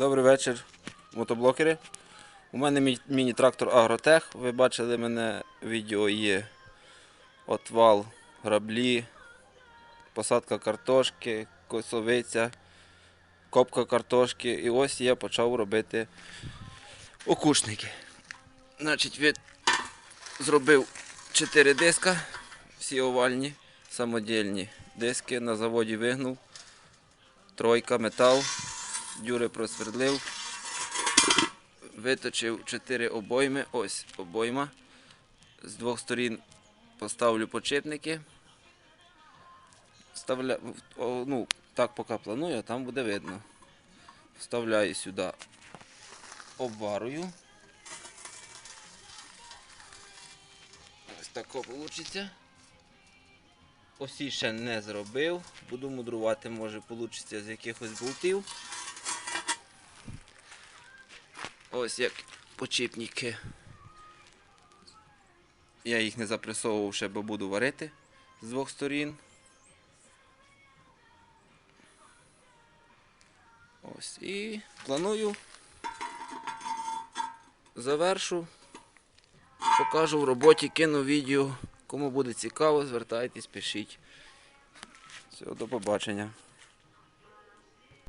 Добрий вечір, мотоблокери. У мене міні-трактор Агротех. Ви бачили мене відео є отвал, граблі, посадка картошки, косовиця, копка картошки. І ось я почав робити окушники. Значить, від... зробив 4 диска, всі овальні, самодільні диски. На заводі вигнув. Тройка, метал, дюри просвердлив, виточив 4 обойми, ось обойма. З двох сторін поставлю подшипники. Вставля... Ну, так поки планую, а там буде видно. Вставляю сюди обварую. Ось тако вийде. Осі ще не зробив. Буду мудрувати, може вийде з якихось болтів. Ось як почіпники. Я їх не запресовував ще, бо буду варити з двох сторін. Ось і планую. Завершу. Покажу в роботі, кину відео. Кому буде цікаво, звертайтесь, пишіть. Всього, до побачення.